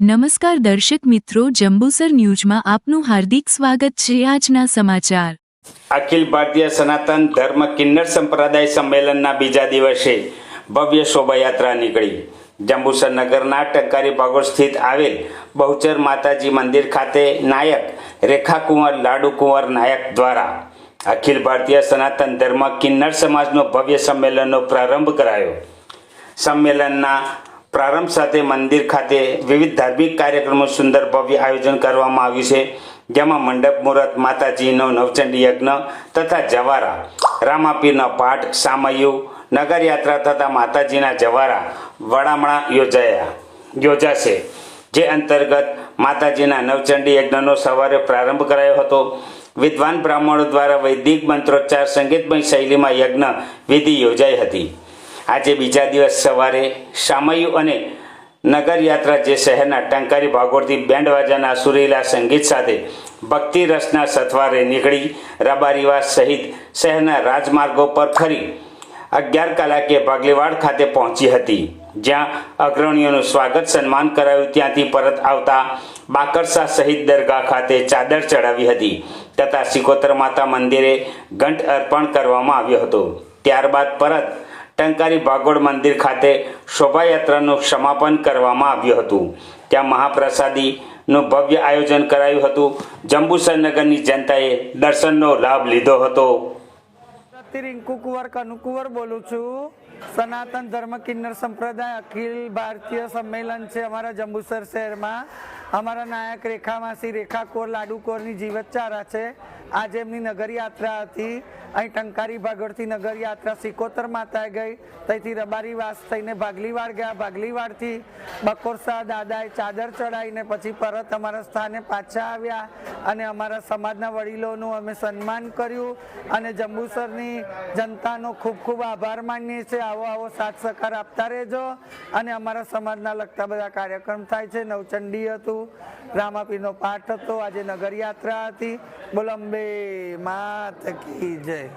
નમસ્કાર દર્શક મિત્રો, જંબુસર ન્યૂઝમાં આપનું હાર્દિક સ્વાગત છે આજના સમાચાર. અખિલ ભારતીય સનાતન ધર્મ કિન્નર સંપ્રદાય સંમેલનના બીજા દિવસે ભવ્ય શોભાયાત્રા નીકળી. જંબુસર નગરના ટંકારી ભાગોળ સ્થિત આવેલ બહુચર માતાજી મંદિર ખાતે નાયક રેખા કુંવર લાડુ કુંવર નાયક દ્વારા અખિલ ભારતીય સનાતન ધર્મ કિન્નર સમાજનો ભવ્ય સંમેલનનો પ્રારંભ કરાયો. સંમેલનના પ્રારંભ સાથે મંદિર ખાતે વિવિધ ધાર્મિક કાર્યક્રમો સુંદર ભવ્ય આયોજન કરવામાં આવ્યું છે, જેમાં મંડપ, મુહૂર્ત, માતાજીનો નવચંડી યજ્ઞ તથા જવારા, રામાપીરનો પાઠ, સામયુ, નગરયાત્રા તથા માતાજીના જવારા વડામણા યોજાયા, યોજાશે. જે અંતર્ગત માતાજીના નવચંડી યજ્ઞનો સવારે પ્રારંભ કરાયો હતો. વિદ્વાન બ્રાહ્મણો દ્વારા વૈદિક મંત્રોચ્ચાર સંગીતમય શૈલીમાં યજ્ઞ વિધિ યોજાઈ હતી. આજે બીજા દિવસ સવારે સામયુ અને નગરયાત્રા જે શહેરના ટંકારી ભાગોળથી બેન્ડ વાજાના સુરીલા સંગીત સાથે ભક્તિ રસના સથવારે નીકળી રબારીવાસ સહિત શહેરના રાજમાર્ગો પર ફરી અગિયાર કલાકે ભાગલીવાડ ખાતે પહોંચી હતી, જ્યાં અગ્રણીઓનું સ્વાગત સન્માન કરાયું. ત્યાંથી પરત આવતા બાકરસા સહિત દરગાહ ખાતે ચાદર ચડાવી હતી તથા સિકોતર માતા મંદિરે ઘંટ અર્પણ કરવામાં આવ્યો હતો. ત્યારબાદ પરત ટંકારી ભાગોળ મંદિર ખાતે શોભાયાત્રાનું સમાપન કરવામાં આવ્યું હતું. ત્યાં મહાપ્રસાદીનું ભવ્ય આયોજન કરાયું હતું. જંબુસર નગરની જનતાએ દર્શનનો લાભ લીધો હતો. રિંકુ કુંવર કનુકુંવર બોલું છું. સનાતન ધર્મ કિન્નર સંપ્રદાય અખિલ ભારતીય સંમેલન છે અમારા જંબુસર શહેરમાં. અમારા નાયક રેખામાસી રેખા કોર લાડુ કોરની જીવતચારા છે. આજે એમની નગર યાત્રા હતી. અહીં ટંકારી ભાગળથી નગર યાત્રા સિકોતર માતાએ ગઈ. ત્યાંથી રબારી વાસ થઈને ભાગલીવાડ ગયા. ભાગલીવાડથી બકોરસા દાદાએ ચાદર ચડાવીને પછી પરત અમારા સ્થાને પાછા આવ્યા અને અમારા સમાજના વડીલોનું અમે સન્માન કર્યું અને જંબુસરની જનતાનો ખૂબ ખૂબ આભાર માનીએ છીએ. આવો આવો સાથ સહકાર આપતા રહેજો અને અમારા સમાજના લગતા બધા કાર્યક્રમ થાય છે. નવચંડી હતું, રામાપીરનો પાઠ હતો, આજે નગર યાત્રા હતી. બોલો અંબે માત કી જય.